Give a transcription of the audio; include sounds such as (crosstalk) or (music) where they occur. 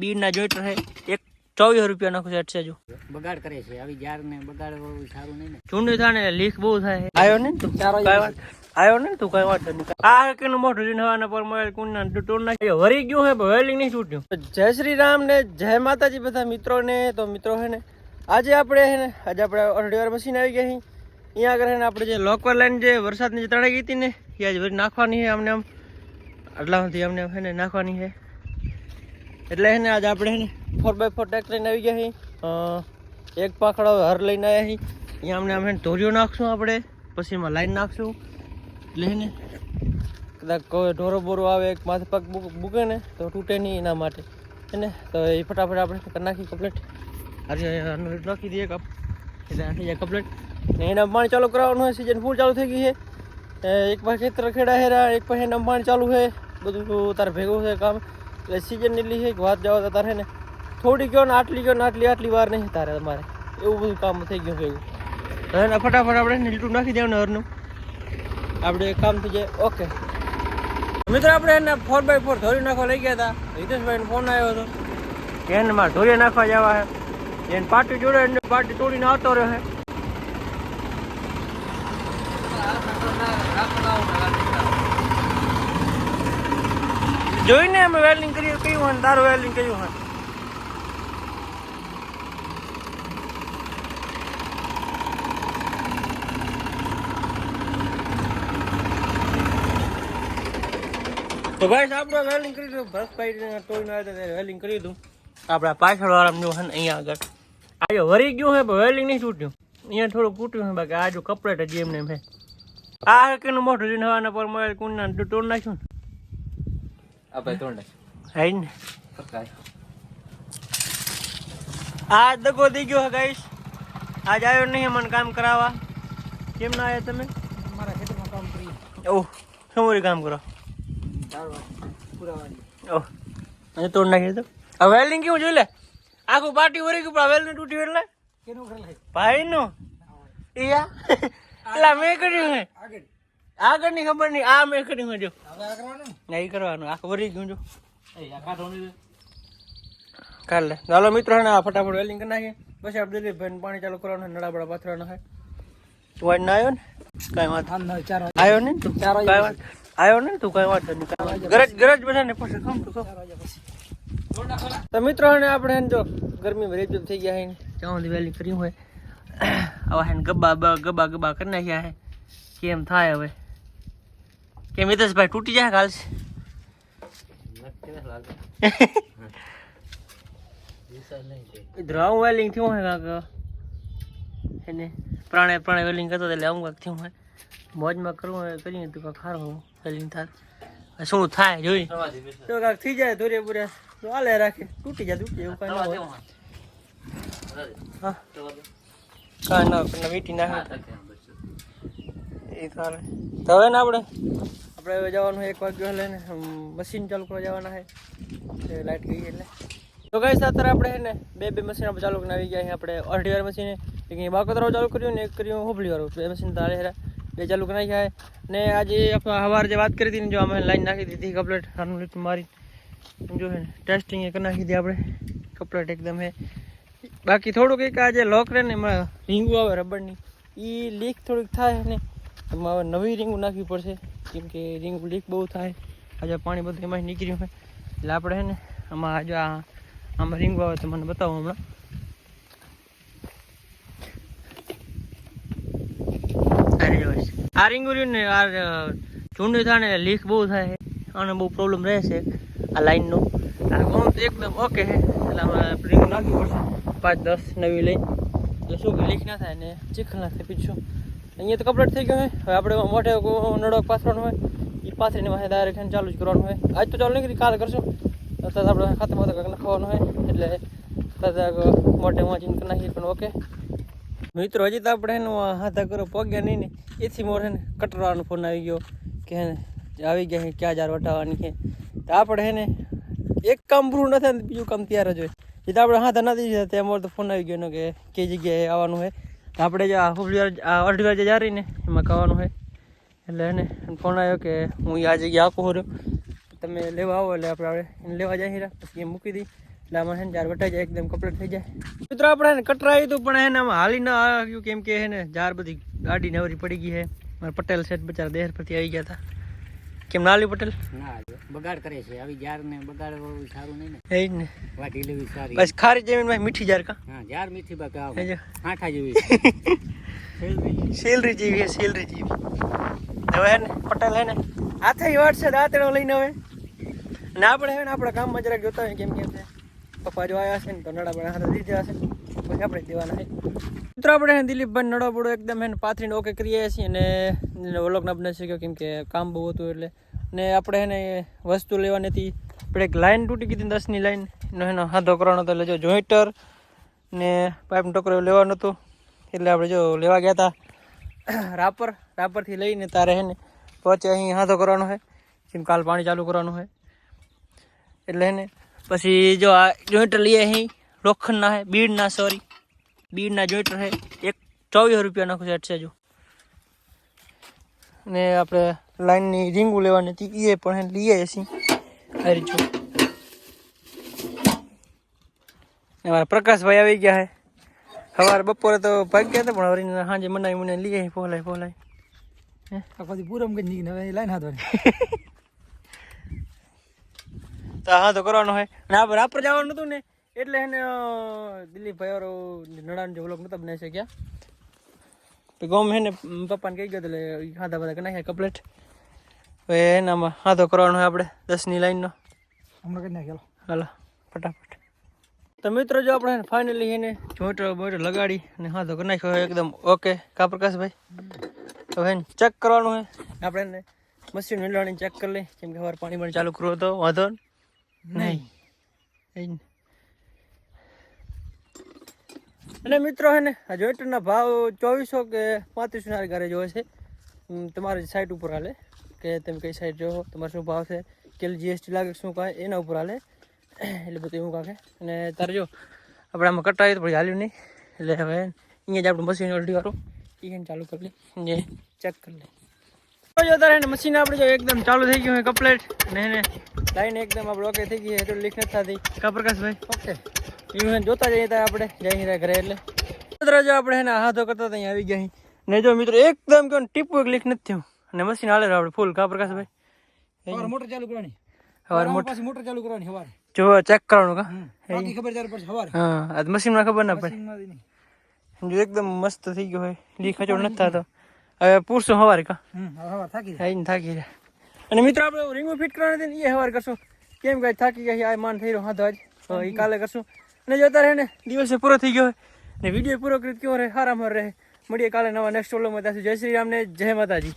બીના જોઈટર છે એક ચોવીસ રૂપિયાનો સેટ છે જો. બગાડ કરે છે. આવી જાર ને બગાડ સારું નહીં ને. ચૂંટણી થાય ને લીક બહુ થાય આવ્યો ને તું? ચારો આવ્યો ને તું? કઈ વાત નહીં આ કેનું મોઢું જોઈને હવાના પર મોબાઈલ કુંડા ટૂટ નાખ્યો વરી ગયું હે વેલિંગ નહીં છૂટ્યું. જય શ્રી રામ ને જય માતાજી બધા મિત્રોને. તો મિત્રો હે ને આજે આપણે હે ને આજે આપણે અઢીવાર મશીન આવી ગયા છીએ અહીંયા આગળ હે ને આપણે જે લોકર લાઈન જે વરસાદની જે તણાઈ ગઈ હતી ને એ આજે નાખવાની છે અમને આમ. આટલામાંથી અમને હે ને નાખવાની છે એટલે હે આજે આપણે હે ફોર બાય ફોર ટ્રેક લઈને આવી ગયા હી. એક પાખડો હર લઈને આવ્યા હી. અહીંયા અમને ને ધોરીઓ નાખશું આપણે, પછી એમાં લાઈન નાખશું. એટલે હે ને કદાચ ઢોરો બોરો આવે, એક માથે પગ બુક- ને, તો તૂટે નહીં એના માટે. એને તો એ ફટાફટ આપણે કરી નાખી કમ્પ્લેટ આજે નાખી દઈએ કપ. એટલે આખી જાય કમ્પ્લેટ ને એના પાણી ચાલુ કરાવવાનું હોય સિઝન ફૂલ ચાલુ થઈ ગઈ છે. એક પાસે ખેતર ખેડા હેરા એક પાસે એના પાણી ચાલુ છે. બધું તારે ભેગું છે કામ. એટલે સિઝન એટલી છે વાત જાવ તો તારે હે ને. થોડી ગયો ને આટલી ગયો ને આટલી આટલી વાર નહીં તારે તમારે એવું બધું કામ થઈ ગયું ભેગું તો એને ફટાફટ આપણે નીલટું નાખી દેવાનું હરનું. આપણે કામ થઈ જાય. ઓકે. મિત્રો, આપણે એને ફોર બાય ફોર ધોરી નાખવા લઈ ગયા હતા. હિતેશભાઈનો ફોન આવ્યો હતો. કે એને મારે ધોરી નાખવા જવા છે એને પાર્ટી જોડે એને પાર્ટી તોડીને આવતો રહ્યો છે જોઈને અમે વેલ્ડિંગ કરી કયું હોય તારું વેલ્ડિંગ કર્યું હોય. તો ભાઈ આપણે વેલ્ડિંગ કરી દીધું. ભરતભાઈ ટોઈનો આવ્યો વેલ્ડિંગ કરી દીધું. આપણા પાછળ વાળા જો છે અહીંયા આગળ. આજે વરી ગયું છે પણ વેલ્ડિંગ નહીં તૂટ્યું અહીંયા થોડું તૂટ્યું છે બાકી આજુ કપડે ને એમને એમ છે આ કેનું મોઢું જોઈને હવાના પર મોબાઈલ કુંડના તોડ નાખ્યું ને. આ ભાઈ તોડ આ દગો થઈ ગયો છે આજ આવ્યો નહીં મને કામ કરાવવા કેમ ના આવ્યા તમે મારા ખેતરમાં કામ કરી ઓહ શું કામ કરો ઓહ અને તોડ નાખી તો આ વેલ્ડિંગ કેવું જોઈ લે આખું પાટી વરી ગયું પણ વેલ્ડિંગ તૂટ્યું એટલે કેનું ભાઈ નું ઈયા એટલે મેં કર્યું હે આગળ આગળની ખબર નહીં આ મેં કરી હે જો. આ કરવાનું? નહીં કરવાનું. આખું વરી ગયું જો. એ આ કાઢવાનું કાઢ લે. ચાલો મિત્રો ને આ ફટાફટ વેલિંગ કરી નાખીએ. પછી આપણે દિલીપભાઈ પાણી ચાલુ કરવાનું નડા બળા પાથરવાનો હે. તું આજ ના આવ્યો ને? કઈ વાત આવ્યો ને તું? ચાર આવ્યો ને તું? કઈ વાત નહીં. ગરજ ગરજ બધાને પછી ખમ તું ખમ. તો મિત્રો ને આપણે જો ગરમી રેજુ થઈ ગયા હે ચાઉં સુધી વેલી કર્યું હોય હવે હે ગબ્બા ગબ્બા ગબ્બા કરી નાખ્યા હે. કેમ થાય હવે? કેમ ભાઈ તૂટી જાય કાલ ધ્રાવ વેલિંગ થયું હોય કાંક? એને પ્રાણે પ્રાણે વેલિંગ કરતો એટલે આવું કાંક થયું હોય. મોજમાં કરવું હોય કરીએ તો કાંક સારું વેલિંગ થાય. શું થાય, જોઈ. તો કાંક થઈ જાય ધોરે પૂરે. હાલે રાખે. તૂટી જાય, તૂટી એવું કાંઈ હા. કાંઈ ના વીટી નાખે. એ તો હવે ને આપણે આપણે હવે જવાનું એક વાગ્યો એટલે ને મશીન ચાલુ કરવા જવાના છે. લાઈટ ગઈ એટલે. તો કઈ અત્યારે આપણે છે ને, બે બે મશીન આપણે ચાલુ આવી ગયા છે. આપણે અઢી વાર મશીન એક બાકોતરાવ ચાલુ કર્યું ને, એક કર્યું હોબલી વાળું. બે મશીન તારે હેરા બે ચાલુ કરી નાખ્યા ને આજે આપણે સવારે જે વાત કરી હતી ને, જો અમે લાઈન નાખી દીધી કપલેટ આનું લીટ મારી. જો ને ટેસ્ટિંગ એ નાખી દીધી આપણે. કપલેટ એકદમ હે બાકી થોડુંક એક આ જે લોક રહે ને, એમાં રીંગું આવે રબરની એ લીક થોડીક થાય ને એમાં હવે નવી રીંગું નાખવી પડશે. કેમ કે રીંગું લીક બહુ થાય. આજે પાણી બધું એમાં નીકળ્યું હોય એટલે આપણે ને, આમાં આજે આ, આમાં રીંગું આવે તો મને બતાવો હમણાં. આ. રીંગું રહ્યું ને, આ ચૂંડી થાય ને, લીક બહુ થાય અને બહુ પ્રોબ્લેમ રહેશે આ લાઈનનો આ કોમ તો એકદમ ઓકે છે. એટલે આમાં રીંગ નાખવી પડશે. પાંચ, દસ નવી લઈ. એટલે શું લીક ના થાય ને, ચીખલ ના થાય પીછું અહીંયા તો કમ્પ્લીટ થઈ ગયું હોય. હવે આપણે મોઢે નડો પાથરવાનો હોય. એ પાથરીને માથે ડાયરેક્ટ ચાલુ જ કરવાનું હોય. આજ તો ચાલુ નહીં કરી, કાલે કરશું. અત્યારે આપણે ખાતર માથે કંઈક નાખવાનું હોય, એટલે અત્યારે મોઢે વાંચીને કરી નાખીએ, પણ ઓકે. મિત્રો, હજી તો આપણે એનું હાથા કરો પગ્યા નહીં ને, એથી મોર છે ને કટરાવાનો ફોન આવી ગયો કે આવી ગયા ક્યાં જાર વટાવવાની છે તો આપણે એને એક કામ પૂરું નથી બીજું કામ તૈયાર જ હોય. એ તો આપણે હાથા નથી ત્યાં મોર તો ફોન આવી ગયો એનો કે કઈ જગ્યાએ આવવાનું હોય આપણે જે આ હુબલી વાર આ અઢી વાગે જે જા રહી ને, એમાં ખાવાનું હોય એટલે એને ફોન આવ્યો કે હું આ જગ્યાએ આખું રહ્યો. તમે લેવા આવો એટલે આપણે એને લેવા જઈ રહ્યા પછી એ મૂકી દઈ એટલે આમાં છે ને જાર વટાઈ જાય એકદમ કપલેટ થઈ જાય. મિત્રો, આપણે એને કટરાયું હતું પણ એને આમાં હાલી ના આવ્યું કેમ કે એને જાર બધી ગાડી નવરી પડી ગઈ છે. મારા પટેલ શેઠ બચારા દેહર પરથી આવી ગયા હતા. કેમ ના પટેલ? ના બગાડ કરે છે. આવી જાર ને બગાડ સારું નહીં ને. એ જ ને. વાટી લેવી સારી. બસ ખારી જમીનમાં મીઠી જાર કા? હા જાર મીઠી એ આઠા જેવી. (laughs) સેલરી જેવી છે સેલરી જેવી. હવે હે ને પટેલ હે ને હાથે વાટ છે દાંતડો લઈને હવે. ના આપણે હે ને આપણા કામમાં જરાક જોતા હોય કેમ કેમ છે પપ્પા જો આવ્યા છે ને તો નડા પણ હાથે દીધા હશે પછી આપણે દેવાના છે મિત્રો આપણે દિલીપભાઈ નડોબડો એકદમ એને પાથરીને ઓકે કરીએ છીએ અને વ્લોગ ના બને શક્યો કેમ કે કામ બહુ હતું એટલે. ને આપણે એને વસ્તુ લેવાની હતી. આપણે એક લાઈન તૂટી ગઈ હતી દસની લાઈન. એનો એનો હાથો કરવાનો હતો. એટલે જો જોઈન્ટર ને પાઇપનો ટોકરો લેવાનો હતો. એટલે આપણે જો લેવા ગયા હતા. રાપર, રાપરથી લઈને તારે હે પહોંચે અહીં હાથો કરવાનો હોય જેમ કાલ પાણી ચાલુ કરવાનું હોય એટલે હે પછી જો આ જોઈન્ટર લઈએ અહીં. લોખંડના હે, બીડના, સોરી. બીડના જોઈન્ટ રહે. એક ચોવીસ રૂપિયાનો સેટ છે જો. ને આપણે લાઈનની રીંગું લેવાની હતી એ પણ લઈએ છીએ. હરી જો. અમારા પ્રકાશભાઈ આવી ગયા હે. સવારે બપોરે તો ભાગ ગયા હતા પણ હવે સાંજે મનાવી મને લઈએ પોલાય પોલાય આ પછી પૂરમ કરી નીકળી હવે લાઈન હાથવાની (laughs) તો હા તો કરવાનો હોય અને આપણે રાપર જવાનું હતું ને. એટલે એને દિલીપભાઈ વાળો નડાણ જે વ્લોગ નતા બનાવી શક્યા તો ગમ હે ને પપ્પાને કહી ગયો એટલે હાથા બધા નાખ્યા કપલેટ હવે એનામાં હાથો કરવાનો હોય આપણે દસની લાઈનનો. હમણાં કરી નાખેલો હાલો. ફટાફટ. તો મિત્રો જો આપણે ફાઇનલી એને જોઈટર બોઈટર લગાડી અને હાથો કરી નાખ્યો હોય એકદમ ઓકે. કા પ્રકાશભાઈ? તો હવે ચેક કરવાનું હોય. આપણે એને મશીન હિલાડીને ચેક કરી લઈએ. કેમ કે સવારે પાણી પણ ચાલુ કરવું તો વાંધો નહીં એ જ ને. અને મિત્રો હે ને આ જોઈટરના ભાવ ચોવીસો કે પાંત્રીસો ના ઘરે જોવે છે. તમારી સાઈટ ઉપર હાલે. કે તમે કઈ સાઈડ જોવો તમારો શું ભાવ છે કેટલી જીએસટી લાગે શું કાંઈ એના ઉપર હાલે. એટલે બધું એવું કાંકે. અને તારે જો આપણે આમાં કટાવી તો પછી હાલ્યું નહીં. એટલે હવે અહીંયા જ આપણું મશીન ઓલરેડી વાળું. એને ચાલુ કરી લઈએ ચેક કરી લઈએ જો તારે મશીન આપણે જો એકદમ ચાલુ થઈ ગયું હોય કમ્પ્લેટ અને એને લાઈન એકદમ આપણે ઓકે થઈ ગઈ એટલું લીક નથી થતી. કા પ્રકાશભાઈ? ઓકે એવું જોતા જઈએ ત્યાં આપણે જઈ રહ્યા ઘરે એટલે. મિત્રો જો આપણે એના હાથો કરતા ત્યાં આવી ગયા ને જો મિત્રો એકદમ કે ટીપુ એક લીક નથી થયું. અને મશીન હાલે આપણે ફૂલ કા પ્રકાશભાઈ સવારે મોટર ચાલુ કરવાની. સવારે મોટર પાછી મોટર ચાલુ કરવાની સવારે જો ચેક કરવાનું કા? બાકી ખબર ત્યારે પડશે સવારે હા આજ મશીનમાં ખબર ના પડે. જો એકદમ મસ્ત થઈ ગયો હોય લીક હજોડ નથી થતો. હવે પૂરશું હવારે કા? હવાર થાકી જાય. આઈને થાકી જાય. અને મિત્રો આપણે રીંગું ફિટ કરવાની હતી ને એ હવાર કરશું. કેમ કે થાકી ગયા આ માન થઈ રહ્યો હાથો આજ. તો કાલે કરશું. અને જોતા રહે ને. દિવસે પૂરો થઈ ગયો હોય. ને વીડિયો પૂરો કરી રહે? સારામાં રહે. મળીએ કાલે નવા નેક્સ્ટ વ્લોગમાં ત્યાં જય શ્રી રામ ને જય માતાજી.